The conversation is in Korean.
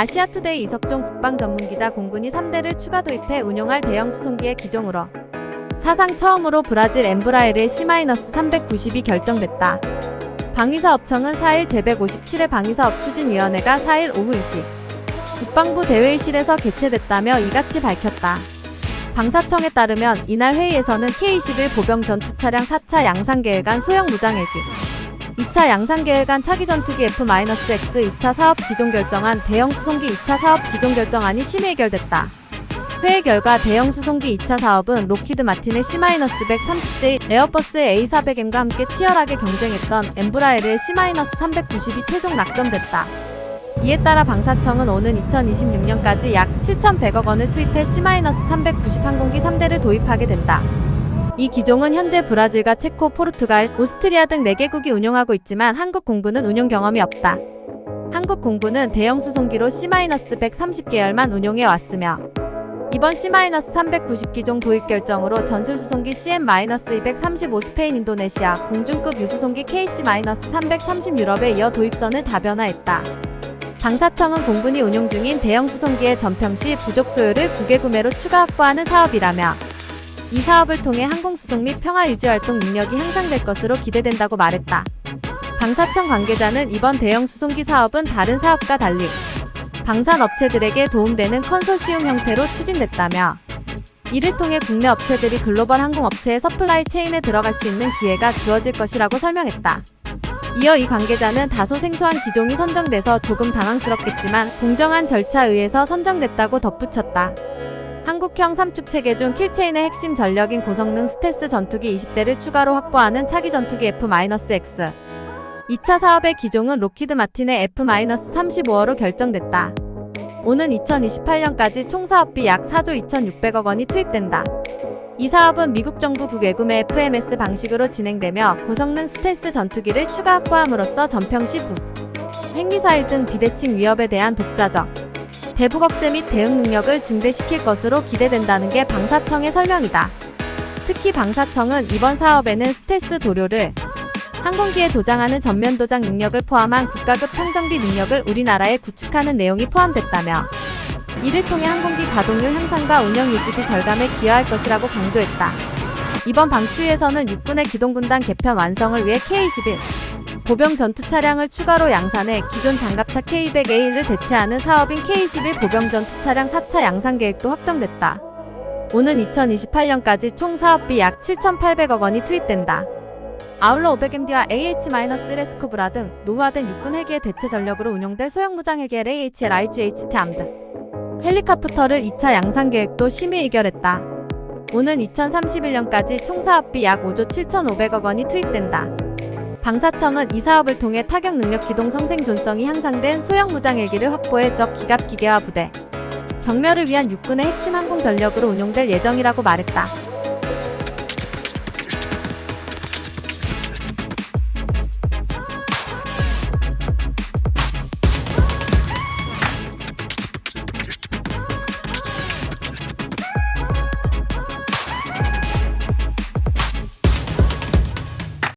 아시아투데이 이석종 국방전문기자 공군이 3대를 추가 도입해 운용할 대형 수송기의 기종으로 사상 처음으로 브라질 엠브라에르의 C-390이 결정됐다. 방위사업청은 4일 제157회 방위사업 추진위원회가 4일 오후 2시 국방부 대회의실에서 개최됐다며 이같이 밝혔다. 방사청에 따르면 이날 회의에서는 K-21 보병 전투차량 4차 양산계획안 소형 무장헬기 2차 양산계획안 차기 전투기 F-X 2차 사업 기종 결정안 대형 수송기 2차 사업 기종 결정안이 심의 해결됐다. 회의 결과 대형 수송기 2차 사업은 로키드 마틴의 C-130J, 에어버스 A400M과 함께 치열하게 경쟁했던 엠브라에르의 C-390이 최종 낙점됐다. 이에 따라 방사청은 오는 2026년까지 약 7,100억 원을 투입해 C-390 항공기 3대를 도입하게 된다. 이 기종은 현재 브라질과 체코, 포르투갈, 오스트리아 등 4개국이 운용하고 있지만 한국 공군은 운용 경험이 없다. 한국 공군은 대형 수송기로 C-130 계열만 운용해 왔으며 이번 C-390 기종 도입 결정으로 전술 수송기 CM-235 스페인 인도네시아, 공중급 유수송기 KC-330 유럽에 이어 도입선을 다변화했다. 방사청은 공군이 운용 중인 대형 수송기의 전평 시 부족 소요를 국외 구매로 추가 확보하는 사업이라며 이 사업을 통해 항공수송 및 평화 유지 활동 능력이 향상될 것으로 기대된다고 말했다. 방사청 관계자는 이번 대형 수송기 사업은 다른 사업과 달리 방산 업체들에게 도움되는 컨소시움 형태로 추진됐다며 이를 통해 국내 업체들이 글로벌 항공업체의 서플라이 체인에 들어갈 수 있는 기회가 주어질 것이라고 설명했다. 이어 이 관계자는 다소 생소한 기종이 선정돼서 조금 당황스럽겠지만 공정한 절차에 의해서 선정됐다고 덧붙였다. 한국형 삼축 체계 중 킬체인의 핵심 전력인 고성능 스텔스 전투기 20대를 추가로 확보하는 차기 전투기 F-X. 2차 사업의 기종은 로키드 마틴의 F-35호로 결정됐다. 오는 2028년까지 총 사업비 약 4조 2,600억 원이 투입된다. 이 사업은 미국 정부 국외구매 FMS 방식으로 진행되며 고성능 스텔스 전투기를 추가 확보함으로써 전평 시 부, 핵미사일 등 비대칭 위협에 대한 독자적, 대북 억제 및 대응 능력을 증대시킬 것으로 기대된다는 게 방사청의 설명이다. 특히 방사청은 이번 사업에는 스텔스 도료를 항공기에 도장하는 전면 도장 능력을 포함한 국가급 창정비 능력을 우리나라에 구축하는 내용이 포함됐다며 이를 통해 항공기 가동률 향상과 운영 유지비 절감에 기여할 것이라고 강조했다. 이번 방추위에서는 육군의 기동군단 개편 완성을 위해 K-21 보병 전투 차량을 추가로 양산해 기존 장갑차 K200A1을 대체하는 사업인 K-21 보병 전투 차량 4차 양산 계획도 확정됐다. 오는 2028년까지 총 사업비 약 7,800억 원이 투입된다. 아울러 500MD와 AH-1 스쿠브라 등 노후화된 육군 헬기의 대체 전력으로 운용될 소형 무장 헬기 LAHL IGHT 암드 헬리카프터를 2차 양산 계획도 심의 의결했다. 오는 2031년까지 총 사업비 약 5조 7,500억 원이 투입된다. 방사청은 이 사업을 통해 타격 능력 기동 성 생 존성이 향상된 소형 무장 헬기를 확보해 적 기갑 기계화 부대 경멸을 위한 육군의 핵심 항공 전력으로 운용될 예정이라고 말했다.